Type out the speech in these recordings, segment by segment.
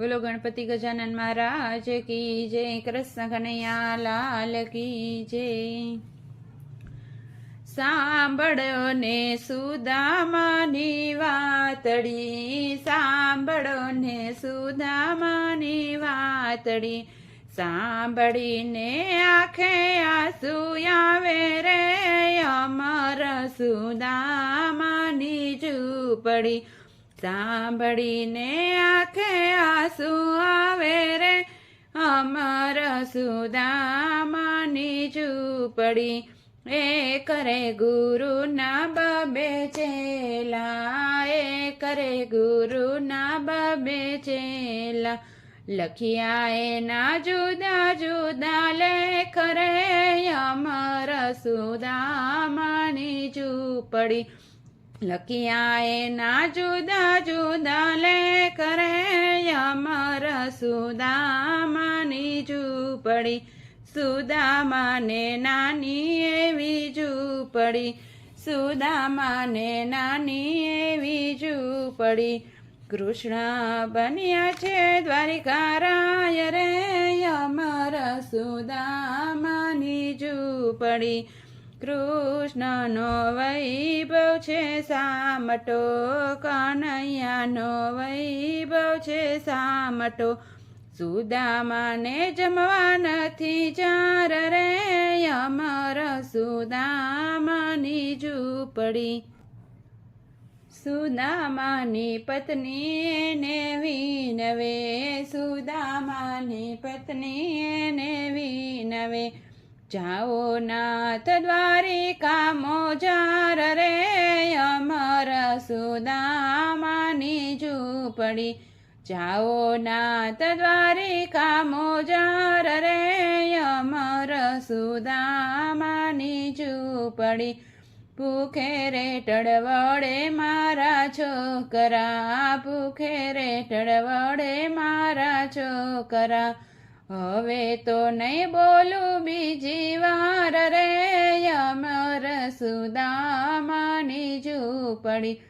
બોલો ગણપતિ ગજાનન મહારાજ, કી જય કૃષ્ણ કનૈયા લાલ કી જય. સાંભળો ને સુદામાની વાતડી સાંભળો ને સુદામાની વાતડી. સાંભળીને આંખે આસુ આવે રે, અમર સુદામાની ઝૂંપડી. સાંભળીને આંખે આંસુ આવે રે. અમર સુદામાની ઝૂંપડી એ કરે ગુરુના બબે ચેલા. એ કરે ગુરુના બબે ચેલા. લખ્યા એના જુદા જુદા લેખ રે. અમર સુદામાની ઝૂંપડી લખ્યા એના જુદા જુદા લેખ કરે અમર સુદામાની ઝૂંપડી. સુદામાને નાની એવી ઝૂંપડી. સુદામાને નાની એવી ઝૂંપડી. કૃષ્ણ બન્યા છે દ્વારિકારાય રે, અમર સુદામાની ઝૂંપડી. કૃષ્ણનો વૈભવ છે સામટો, કનૈયાનો વૈભવ છે સામટો. સુદામાને જમવા નથી ચાર રે, અમર સુદામાની ઝૂંપડી. સુદામાની પત્ની એને વિનવે, સુદામાની પત્ની એને વિનવે. જાઓ નાથ દ્વારિકા, મોજાર રે, અમર સુદામાની ઝૂંપડી. જાઓ નાથ દ્વારિકા, મોજાર રે, અમર સુદામાની ઝૂંપડી. ભૂખે રે ટળવડે મારા છોકરા, ભૂખે રે ટળવડે મારા છોકરા. હવે તો નહીં બોલું બીજી વાર રે, અમર સુદામાની ઝૂંપડી.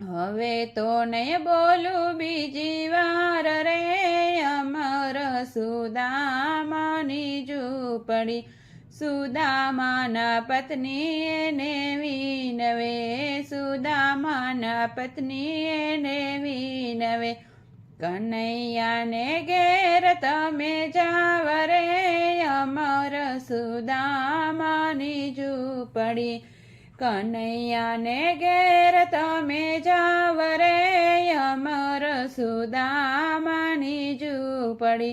હવે તો નહીં બોલું બીજી વાર રે, અમર સુદામાની ઝૂંપડી. સુદામાના પત્ની એને વિનવે, સુદામાના પત્ની એને વિનવે. કનૈયાને ઘેર તમે જાવરે, અમર સુદામાની ઝૂંપડી. કનૈયાને ઘેર તમે જાવરે, અમર સુદામાની ઝૂંપડી.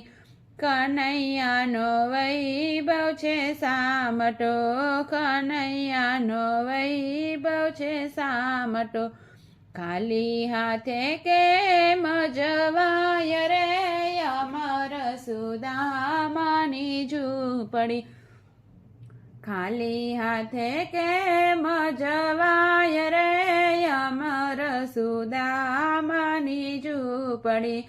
કનૈયાનો વૈભવ છે સામટો, કનૈયાનો વૈભવ છે સામટો. ખાલી હાથે કેમ જવાય રે અમર સુદામાની ઝૂંપડી? ખાલી હાથે કેમ જવાય રે અમર સુદામાની ઝૂંપડી?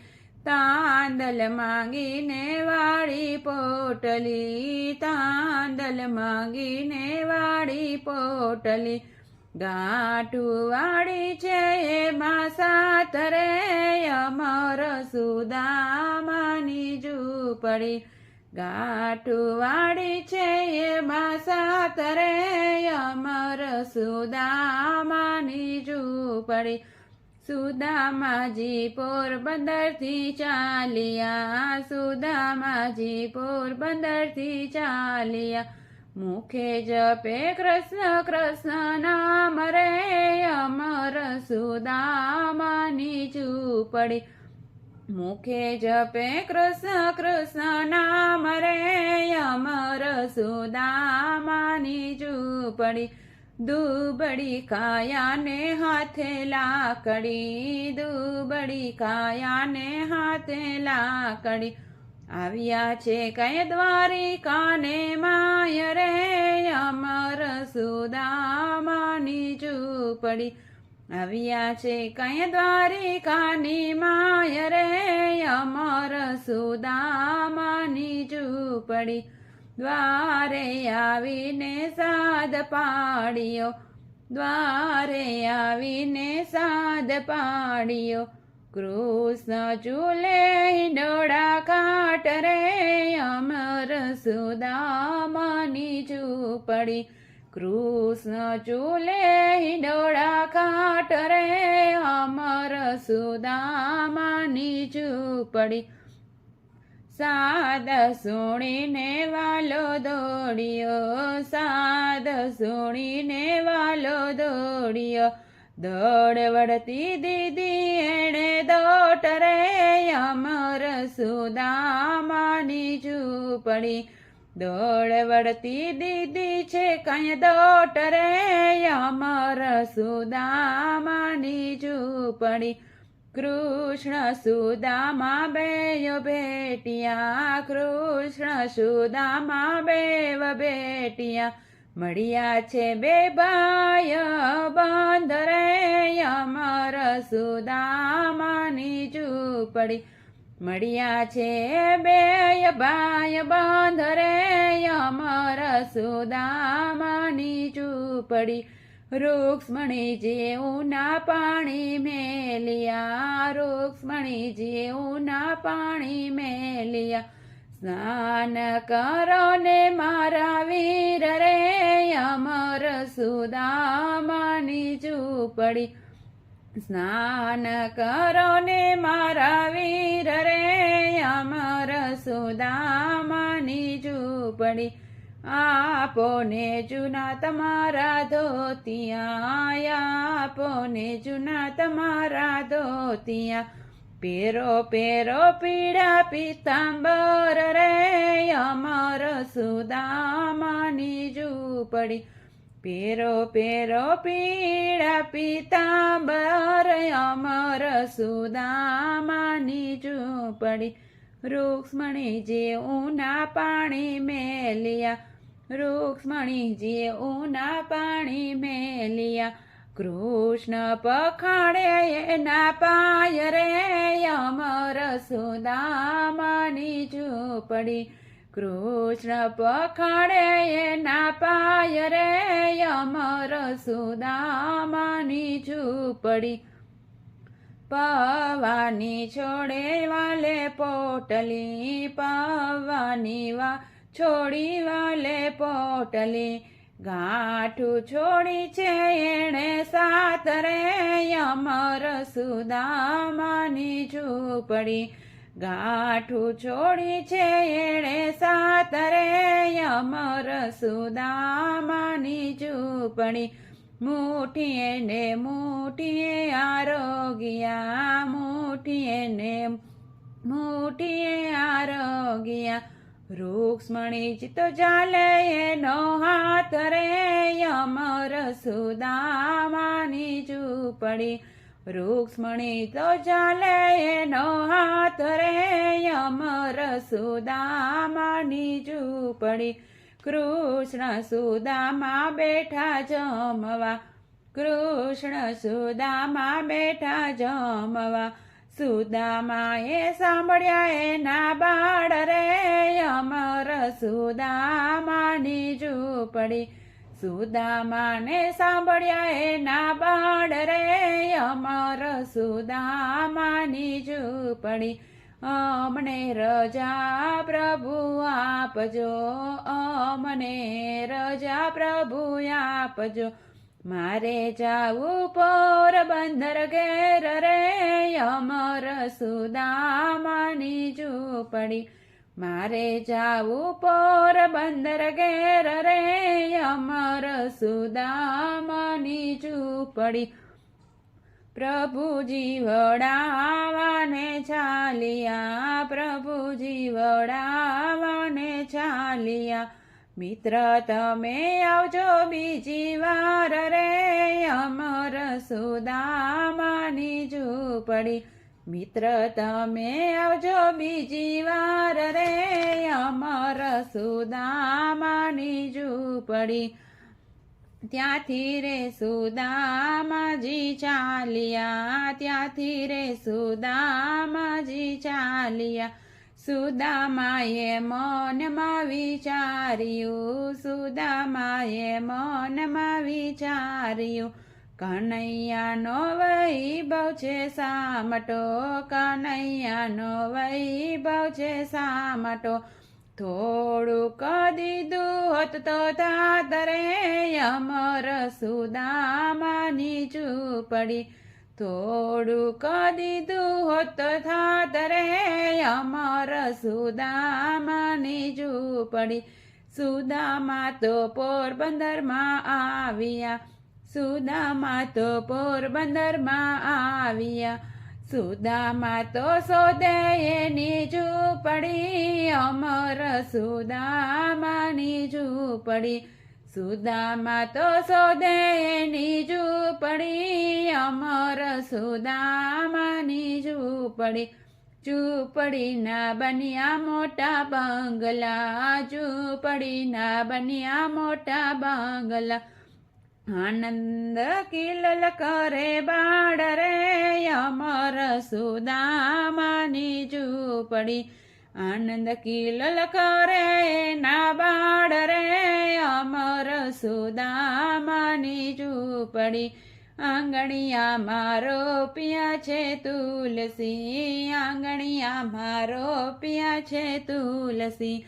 તાંદલ માંગીને વાળી પોટલી, તાંદલ માંગીને વાળી પોટલી. ગાંઠું વાળી છે એમાં સાત રે અમર સુદામાની ઝૂંપડી. ગાંઠું વાળી છે એમાં સાત રે અમર સુદામાની ઝૂંપડી. સુદામાજી પોરબંદરથી ચાલ્યા, સુદામાજી પોરબંદરથી ચાલ્યા. મુખે જપે કૃષ્ણ કૃષ્ણ નામ રે અમર સુદામાની ચૂપડી. મુખે જપે કૃષ્ણ કૃષ્ણ નામ રે અમર સુદામાની ચૂપડી. દુબળી કાયાને હાથે લાકડી, દુબળી કાયાને હાથે લાકડી. આવ્યા છે કઈ દ્વારિકાને માય રે અમર સુદામાની ઝૂંપડી. આવ્યા છે કઈ દ્વારિકાની માય રે અમર સુદામાની ઝૂંપડી. દ્વારે આવીને સાદ પાડ્યો, દ્વારે આવીને સાદ પાડ્યો. કૃષ્ણ ચૂલે હિંડોળા કાટ રે, અમર સુદામાની ઝૂંપડી. કૃષ્ણ ચૂલે હિંડોળા કાટ રે, અમર સુદામાની ઝૂંપડી. સાદ સુણીને વાલો દોડ્યો, સાદ સુણીને વાલો દોડ્યો. દોડવડતી દીદી એણે દોટ રે અમર સુદામાની ઝૂંપડી. દોડ વળતી દીદી છે કઈ દોટ રે અમર સુદામાની ઝૂંપડી. કૃષ્ણ સુદામા બેય ભેટિયા, કૃષ્ણ સુદામા બેવ ભેટિયા. મળ્યા છે બે બાય બંધ રે અમર સુદામાની ઝૂંપડી. મળ્યા છે બે બાય બંધ રે અમર સુદામાની ઝૂંપડી. રૂક્ષ્મણી જેવું ના પાણી મેલિયા, રૂક્ષ્મણી જેવું પાણી મેલિયા. સ્નાન કરો ને મારા વીર રે, અમર સુદામાની ઝૂંપડી. સ્નાન કરો ને મારા વીર રે, અમર સુદામાની ઝૂંપડી. આપો ને જૂના તમારા ધોતિયા આપો ને જૂના તમારા ધોતિયા. પેરો પેરો પીડા પિતાંબર રે, અમર સુદામાની ઝૂંપડી. પેરો પેરો પીડા પિતાંબર અમર સુદામાની ઝૂંપડી. રૂક્ષ્મણી જે ઉના પાણી મેલિયા, રૂક્ષ્મણી જે ઉના પાણી મેલિયા કૃષ્ણ પખાડે એના પાય રે, અમર સુદામાની ઝૂંપડી. કૃષ્ણ પખાડે એના પાય રે, અમર સુદામાની ઝૂંપડી. પવાની છોડે વાલે પોટલી, પવાની વા છોડી વાલે પોટલી. ગાંઠું છોડી છે એણે સાત રે અમર સુદામાની ઝૂંપડી. ગાંઠું છોડી છે એણે સાત રે અમર સુદામાની ઝૂંપડી. મુઠીએ ને મુઠીએ આરોગ્યા મુઠીએ ને મુઠીએ આરોગ્યા. રૂક્ષ્મણી ચિત ચાલે એનો હાથ રે, અમર સુદામાની ચૂપડી રૂક્ષ્મણી તો ચાલે એનો હાથ રે, અમર સુદામાની ચૂપડી કૃષ્ણ સુદામા બેઠા જમવા, કૃષ્ણ સુદામા બેઠા જમવા. સુદામાએ સાંભળ્યા એના બાળ રે, અમર સુદામાની ઝૂંપડી. સુદામાને સાંભળ્યા એના બાળ રે, અમર સુદામાની ઝૂંપડી. અમને રજા પ્રભુ આપજો, અમને રજા પ્રભુ આપજો. મારે જાવું પોરબંદર ઘેર રે, અમર સુદામાની ઝૂંપડી. મારે જાવું પોરબંદર ઘેર રે, અમર સુદામાની ઝૂંપડી. પ્રભુજી વડાવાને ચાલિયા પ્રભુજી વડાવાને ચાલિયા. મિત્ર, તમે આવજો બીજી વાર રે, અમર સુદામાની ઝૂંપડી. મિત્ર, તમે આવજો બીજી વાર રે, અમર સુદામાની ઝૂંપડી. ત્યાંથી રે સુદામાજી ચાલ્યા, ત્યાંથી રે સુદામાજી ચાલ્યા. સુદામાએ મનમાં વિચાર્યું, સુદામાએ મનમાં વિચાર્યું, કનૈયાનો વૈભવ છે સામટો, કનૈયાનો વૈભવ છે સામટો, થોડુંક દીધું હોત તો તાતરે અમર સુદામાની ઝૂંપડી થોડુંક દીધું હોત થાત રે અમર સુદામાની ઝૂંપડી. સુદામા તો પોરબંદરમાં આવ્યા. સુદામા તો પોરબંદરમાં આવ્યા. સુદામા તો સોદે એની ઝૂંપડી. અમર સુદામાની ઝૂંપડી. સુદામા તો સોદે એની ઝૂંપડી, અમર સુદામાની ઝૂંપડી. ઝૂંપડીના બન્યા મોટા બંગલા, ઝૂંપડીના બન્યા મોટા બંગલા. આનંદ કિલલ કરે બાળ રે અમર સુદામાની ઝૂંપડી. આનંદ કિલલ કરે, ના બાળ રે, અમર સુદામાની ઝૂંપડી. આંગણિયા મારો પિયા છે, તુલસી. આંગણિયા મારો પિયા છે, તુલસી.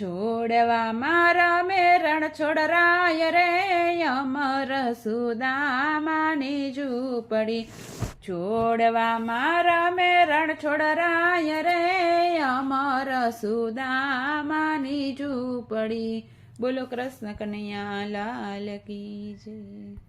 છોડવા મારા મેરણ છોડરાય રે, અમર સુદામાની ઝૂંપડી. છોડવા મારા મેરણ છોડરાય રે અમર સુદામાની ઝૂંપડી. બોલો કૃષ્ણ કનૈયા લાલ કી જય.